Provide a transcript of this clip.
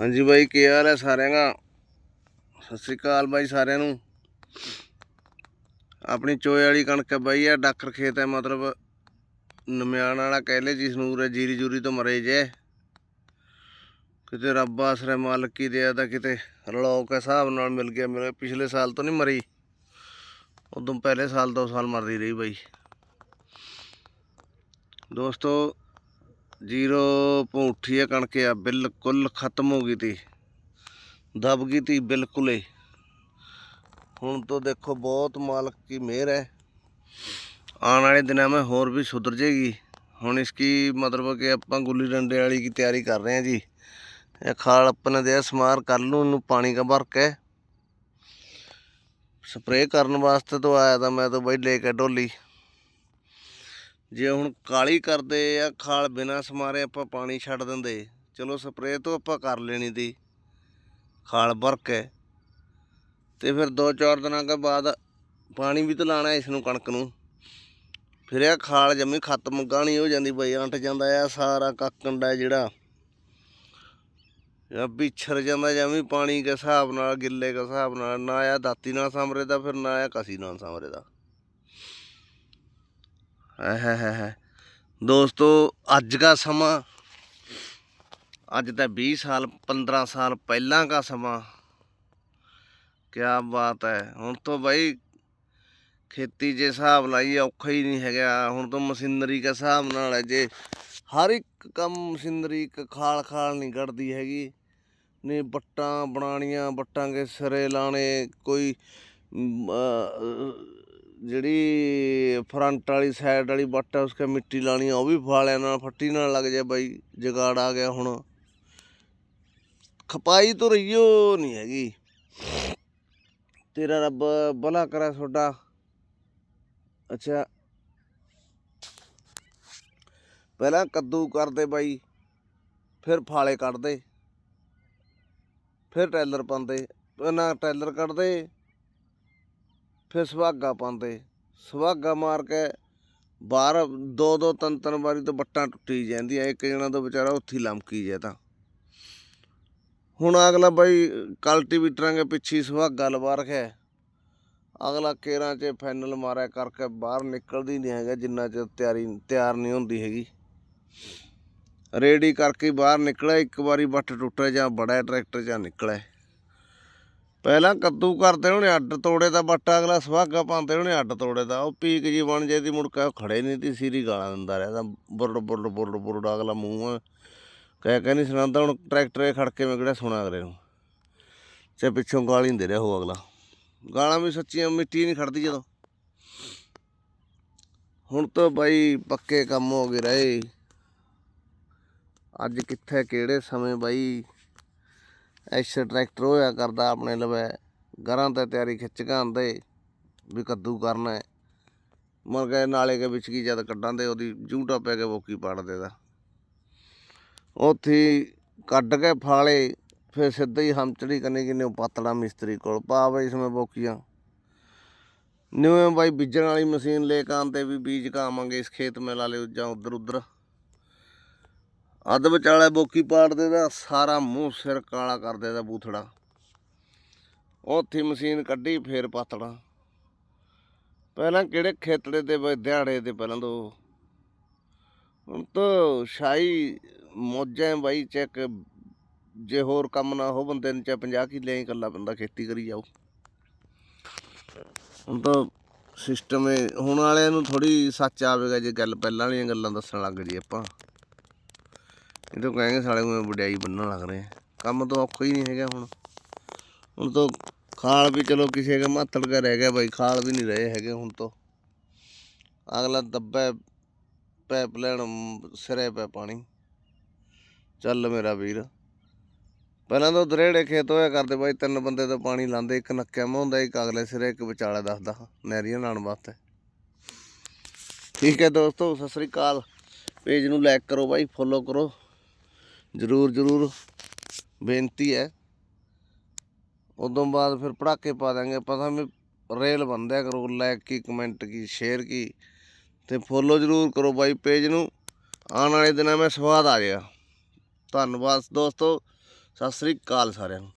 ਹਾਂਜੀ ਬਾਈ, ਕੀ ਹਾਲ ਹੈ ਸਾਰਿਆਂ ਦਾ? ਸਤਿ ਸ੍ਰੀ ਅਕਾਲ ਬਾਈ ਸਾਰਿਆਂ ਨੂੰ। ਆਪਣੀ ਚੋਏ ਵਾਲੀ ਕਣਕ ਹੈ ਬਾਈ ਆ ਡਾਕਰ ਖੇਤ ਹੈ, ਮਤਲਬ ਨਮਿਆਣ ਵਾਲਾ ਕਹਿ ਲੈ ਜੀ ਨੂੰ ਉਰੇ ਜੀਰੀ ਜੂਰੀ ਤੋਂ ਮਰੇ ਜੇ। ਕਿਤੇ ਰੱਬ ਆਸਰੇ ਮਾਲਕ ਹੀ ਦੇ ਤਾਂ ਕਿਤੇ ਰਲੌਕ ਦੇ ਹਿਸਾਬ ਨਾਲ ਮਿਲ ਗਿਆ ਮੇਰੇ, ਪਿਛਲੇ ਸਾਲ ਤੋਂ ਨਹੀਂ ਮਰੀ। ਉਦੋਂ ਪਹਿਲੇ ਸਾਲ ਦੋ ਸਾਲ ਮਰਦੀ ਰਹੀ ਬਾਈ। ਦੋਸਤੋ ਜੀਰੋ ਭੂਠੀ ਹੈ ਕਣਕ ਆ, ਬਿਲਕੁਲ ਖਤਮ ਹੋ ਗਈ ਤੀ। ਦਬ ਗਈ ਤੀ ਬਿਲਕੁਲ ਹੀ। ਹੁਣ ਤੋਂ ਦੇਖੋ ਬਹੁਤ ਮਾਲਕ ਦੀ ਮਿਹਰ ਹੈ। ਆਉਣ ਵਾਲੇ ਦਿਨਾਂ ਮੈਂ ਹੋਰ ਵੀ ਸੁਧਰ ਜੇਗੀ ਹੁਣ ਇਸ ਕੀ ਮਤਲਬ ਕਿ ਆਪਾਂ ਗੁੱਲੀ ਡੰਡੇ ਵਾਲੀ ਕੀ ਤਿਆਰੀ ਕਰ ਰਹੇ ਹਾਂ ਜੀ। ਇਹ ਖਾਲ ਆਪਣੇ ਦੇ ਸਮਾਰ ਕਰ ਲੂ ਨੂੰ ਪਾਣੀ ਕਾ ਭਰ ਕੇ। ਸਪਰੇਅ ਕਰਨ ਵਾਸਤੇ ਤੋਂ ਆਇਆ ਤਾਂ ਮੈਂ ਤਾਂ ਬਈ ਲੈ ਕੇ ਢੋਲੀ ਜੇ ਹੁਣ ਕਾਲੀ ਕਰਦੇ ਆ, ਖਾਲ ਬਿਨਾ ਸਮਾਰੇ ਆਪਾਂ ਪਾਣੀ ਛੱਡ ਦਿੰਦੇ। ਚਲੋ ਸਪਰੇਅ ਤੋਂ ਆਪਾਂ ਕਰ ਲੈਣੀ ਤੀ ਖਾਲ ਭਰ ਹੈ। ਤੇ ਫਿਰ 2-4 ਦਿਨਾਂ ਕੇ ਬਾਅਦ ਪਾਣੀ ਵੀ ਤਾਂ ਲਾਣਾ ਇਸ ਨੂੰ ਕਣਕ ਨੂੰ। ਫਿਰ ਇਹ ਖਾਲ ਜੰਮੀ ਖਤਮ ਗਾਣੀ ਹੋ ਜਾਂਦੀ ਬਈ, ਅੰਟ ਜਾਂਦਾ ਆ ਸਾਰਾ ਕੱਕੰਡਾ ਜਿਹੜਾ। ਜਾਂ ਵਿਛਰ ਜਾਂਦਾ ਜਮੀ ਪਾਣੀ ਦੇ ਹਿਸਾਬ ਨਾਲ, ਗਿੱਲੇ ਦੇ ਹਿਸਾਬ ਨਾਲ, ਨਾ ਆ ਦਾਤੀ ਨਾਲ ਸਾਹਮਣੇ ਦਾ, ਫਿਰ ਨਾ ਆ ਕਸੀ ਨਾਲ ਸਾਹਮਣੇ ਦਾ। ਹੈ ਹੈ ਹੈ ਦੋਸਤੋ ਅੱਜ ਦਾ ਸਮਾਂ ਅੱਜ ਤਾਂ 20 ਸਾਲ 15 ਸਾਲ ਪਹਿਲਾਂ ਦਾ ਸਮਾਂ। ਕਿਆ ਬਾਤ ਹੈ। ਹੁਣ ਤੋਂ ਬਾਈ ਖੇਤੀ ਜੇ ਹਿਸਾਬ ਲਾਈ ਔਖਾ ਹੀ ਨਹੀਂ ਹੈਗਾ। ਹੁਣ ਤੋਂ ਮਸ਼ੀਨਰੀ ਦੇ ਹਿਸਾਬ ਨਾਲ ਹੈ ਜੇ ਹਰ ਇੱਕ ਕੰਮ ਮਸ਼ੀਨਰੀ ਇੱਕ ਖਾਲ ਖਾਲ ਨਹੀਂ ਕੱਢਦੀ ਹੈਗੀ। ਨੇ ਬੱਟਾਂ ਬਣਾਣੀਆਂ ਬੱਟਾਂ ਕੇ ਸਿਰੇ ਲਾਣੇ ਕੋਈ ਮ, ਜਿਹੜੀ ਫਰੰਟ ਵਾਲੀ ਸਾਈਡ ਵਾਲੀ ਵੱਟ ਹੈ ਉਸਕੇ ਮਿੱਟੀ ਲਾਣੀ ਉਹ ਵੀ ਫਾਲਿਆਂ ਨਾਲ, ਫੱਟੀ ਨਾਲ ਲੱਗ ਜਾਏ ਬਾਈ, ਜਗਾੜ ਆ ਗਿਆ ਹੁਣ। ਖਪਾਈ ਤੋਂ ਰਹੀਓ ਨਹੀਂ ਹੈਗੀ। ਤੇਰਾ ਰੱਬ ਬਲਾ ਕਰੇ ਤੁਹਾਡਾ ਅੱਛਾ। ਪਹਿਲਾਂ ਕੱਦੂ ਕਰਦੇ ਬਾਈ, ਫਿਰ ਫਾਲੇ ਕੱਢਦੇ। ਫਿਰ ਟੈਲਰ ਪਾਉਂਦੇ ਪਹਿਲਾਂ ਟੈਲਰ ਕੱਢਦੇ। ਫਿਰ ਸੁਹਾਗਾ ਪਾਉਂਦੇ। ਸੁਹਾਗਾ ਮਾਰ ਕੇ ਬਾਹਰ ਦੋ ਦੋ ਤਿੰਨ ਤਿੰਨ ਵਾਰੀ ਤੋਂ ਬੱਟਾਂ ਟੁੱਟੀ ਜਾਂਦੀਆਂ, ਇੱਕ ਜਣਾ ਤਾਂ ਵਿਚਾਰਾ ਉੱਥੇ ਲਮਕੀ ਜੇ ਤਾਂ। ਹੁਣ ਅਗਲਾ ਬਾਈ ਕਲਟੀਵੇਟਰਾਂ ਦੇ ਪਿੱਛੇ ਸੁਹਾਗਾ ਲਵਾ ਰੱਖਿਆ। ਅਗਲਾ ਕੇਰਾਂ 'ਚ ਫਾਈਨਲ ਮਾਰਿਆ ਕਰਕੇ ਬਾਹਰ ਨਿਕਲਦੀ ਨਹੀਂ ਹੈਗਾ, ਜਿੰਨਾ ਚਿਰ ਤਿਆਰੀ, ਤਿਆਰ ਨਹੀਂ ਹੁੰਦੀ ਹੈਗੀ। ਰੇਡੀ ਕਰਕੇ ਬਾਹਰ ਨਿਕਲਿਆ, ਇੱਕ ਵਾਰੀ ਵੱਟ ਟੁੱਟਿਆ ਜਾਂ ਬੜਾ ਟਰੈਕਟਰ ਜਾਂ ਨਿਕਲਿਆ। ਪਹਿਲਾਂ ਕੱਦੂ ਕਰਦੇ ਉਹਨੇ ਅੱਡ ਤੋੜੇ ਦਾ ਬੱਟ ਅਗਲਾ ਸੁਹਾਗਾ ਪਾਉਂਦੇ ਉਹਨੇ ਅੱਡ ਤੋੜੇ ਦਾ। ਉਹ ਪੀਕ ਜੀ ਬਣ ਜੇ ਦੀ ਮੁੜ ਕੇ ਖੜੇ ਨਹੀਂ ਤੀ ਸੀਰੀ ਗਾਲਾਂ ਦਿੰਦਾ ਰਿਹਾ। ਤਾਂ ਬੁਰੜ ਬੁਰੜ ਬੁਰੜ ਬੁਰੜ, ਅਗਲਾ ਮੂੰਹ ਕਹਿ ਕਹਿ ਨਹੀਂ ਸੁਣਾਉਂਦਾ, ਹੁਣ ਟਰੈਕਟਰ ਖੜ ਕੇ ਮੈਂ ਕਿਹੜਾ ਸੁਣਾ ਅਗਲੇ ਨੂੰ। ਤੇ ਪਿੱਛੋਂ ਗਾਲੀ ਦੇ ਰਿਹਾ ਉਹ ਅਗਲਾ। ਗਾਲਾਂ ਵੀ ਸੱਚੀਆਂ, ਮਿੱਟੀ ਨਹੀਂ ਖੜਦੀ ਜਦੋਂ। ਹੁਣ ਤਾਂ ਬਾਈ ਪੱਕੇ ਕੰਮ ਹੋ ਗਏ ਰਹੇ। ਅੱਜ ਕਿੱਥੇ, ਕਿਹੜੇ ਸਮੇਂ ਬਾਈ। ਐਸੇ ਟਰੈਕਟਰ ਹੋਇਆ ਕਰਦਾ ਆਪਣੇ ਲਵੇ, ਗਰਾਂ ਤੇ ਤਿਆਰੀ ਖਿੱਚ ਕੇ ਆਂਦੇ ਵੀ ਕੱਦੂ ਕਰਨਾ ਹੈ। ਮਰ ਗਏ ਨਾਲੇ ਕੇ ਵਿੱਚ ਕੀ ਜਦ ਕੱਢਾਂ ਦੇ ਉਹਦੀ ਜੂਟਾ ਪੈ ਕੇ ਬੋਕੀ ਪਾੜਦੇ ਦਾ ਉੱਥੇ ਕੱਢ ਕੇ ਫਾਲੇ, ਫਿਰ ਸਿੱਧਾ ਹੀ ਹਮਚੜੀ ਕਰਨੀ ਕਿਨੇ ਪਾਤੜਾ ਮਿਸਤਰੀ ਕੋਲ ਪਾ ਬਈ ਇਸਮੇ ਬੋਕੀਆਂ। ਨਿਵੇਂ ਬਾਈ ਬੀਜਣ ਵਾਲੀ ਮਸ਼ੀਨ ਲੈ ਕੇ ਆਂਦੇ ਵੀ ਬੀਜ ਕਾ ਇਸ ਖੇਤ ਮੇ ਲਾ ਲਿਓ ਜਾਂ ਉਧਰ ਉਧਰ ਅੱਧ ਵਿਚਾਲੇ ਬੋਕੀ ਪਾੜਦੇ ਦਾ ਸਾਰਾ ਮੂੰਹ ਸਿਰ ਕਾਲਾ ਕਰਦੇ ਦਾ ਬੂਥੜਾ। ਉੱਥੇ ਮਸ਼ੀਨ ਕੱਢੀ, ਫੇਰ ਪਾਤੜਾ। ਪਹਿਲਾਂ ਕਿਹੜੇ ਖੇਤੜੇ ਦੇ ਦਿਹਾੜੇ ਤੇ ਪਹਿਲਾਂ ਤੋਂ ਹੁਣ ਤਾਂ ਸ਼ਾਹੀ ਮੋਜਾਂ ਬਾਈ ਚੈੱਕ ਜੇ ਹੋਰ ਕੰਮ ਨਾ ਹੋ, ਬੰਦੇ ਨੂੰ ਚਾਹੇ 50 ਕਿੱਲੇ ਹੀ ਇਕੱਲਾ ਬੰਦਾ ਖੇਤੀ ਕਰੀ ਜਾਓ ਹੁਣ ਤਾਂ ਸਿਸਟਮ ਹੁਣ ਵਾਲਿਆਂ ਨੂੰ ਥੋੜੀ ਸੱਚ ਆਵੇਗਾ ਜੇ ਗੱਲ ਪਹਿਲਾਂ ਵਾਲੀਆਂ ਗੱਲਾਂ ਦੱਸਣ ਲੱਗ ਜੀ ਆਪਾਂ। ਇਹ ਤਾਂ ਕਹਾਂਗੇ ਸਾਲੇ ਨੂੰ ਵਡਿਆਈ ਬੰਨਣ ਲੱਗ ਰਹੇ ਕੰਮ ਤਾਂ ਔਖਾ ਹੀ ਨਹੀਂ ਹੈਗਾ ਹੁਣ। ਹੁਣ ਤਾਂ ਖਾਲ ਵੀ ਚਲੋ ਕਿਸੇ ਕੇ ਮਾਤੜ ਕੇ ਰਹਿ ਗਿਆ ਬਾਈ, ਖਾਲ ਵੀ ਨਹੀਂ ਰਹੇ ਹੈਗੇ ਹੁਣ ਤੋਂ। ਅਗਲਾ ਦੱਬੇ ਪੈਪ ਲੈਣ ਸਿਰੇ ਪੈ ਪਾਣੀ। ਚੱਲ ਮੇਰਾ ਵੀਰ। ਪਹਿਲਾਂ ਤਾਂ ਦਰੇੜੇ ਖੇਤ ਹੋਇਆ ਕਰਦੇ ਬਾਈ, ਤਿੰਨ ਬੰਦੇ ਤਾਂ ਪਾਣੀ ਲਾਉਂਦੇ ਇੱਕ ਨੱਕਿਆ ਮਾ ਹੁੰਦਾ, ਇੱਕ ਅਗਲੇ ਸਿਰੇ, ਇੱਕ ਵਿਚਾਲੇ ਦੱਸਦਾ, ਨਹਿਰੀਆਂ ਲਾਉਣ ਵਾਸਤੇ। ਠੀਕ ਹੈ ਦੋਸਤੋ, ਸਤਿ ਸ੍ਰੀ ਅਕਾਲ। ਪੇਜ ਨੂੰ ਲਾਈਕ ਕਰੋ ਬਾਈ ਫੋਲੋ ਕਰੋ। ਜਰੂਰ ਜਰੂਰ। ਬੇਨਤੀ ਹੈ। ਉਦੋਂ ਬਾਅਦ ਫਿਰ ਪੜਾਕੇ ਪਾ ਦਾਂਗੇ ਪਤਾ ਵੀ ਰੇਲ ਬੰਦਿਆ ਕਰੋ, ਲਾਈਕ ਕੀ, ਕਮੈਂਟ ਕੀ, ਸ਼ੇਅਰ ਕੀ। ਤੇ ਫੋਲੋ ਜਰੂਰ ਕਰੋ ਬਾਈ ਪੇਜ ਨੂੰ। ਆਉਣ ਵਾਲੇ ਦਿਨਾਂ ਮੈਂ ਸਵਾਦ ਆ ਜਾਏਗਾ। ਧੰਨਵਾਦ ਦੋਸਤੋ। ਸਤਿ ਸ੍ਰੀ ਅਕਾਲ ਸਾਰਿਆਂ ਨੂੰ।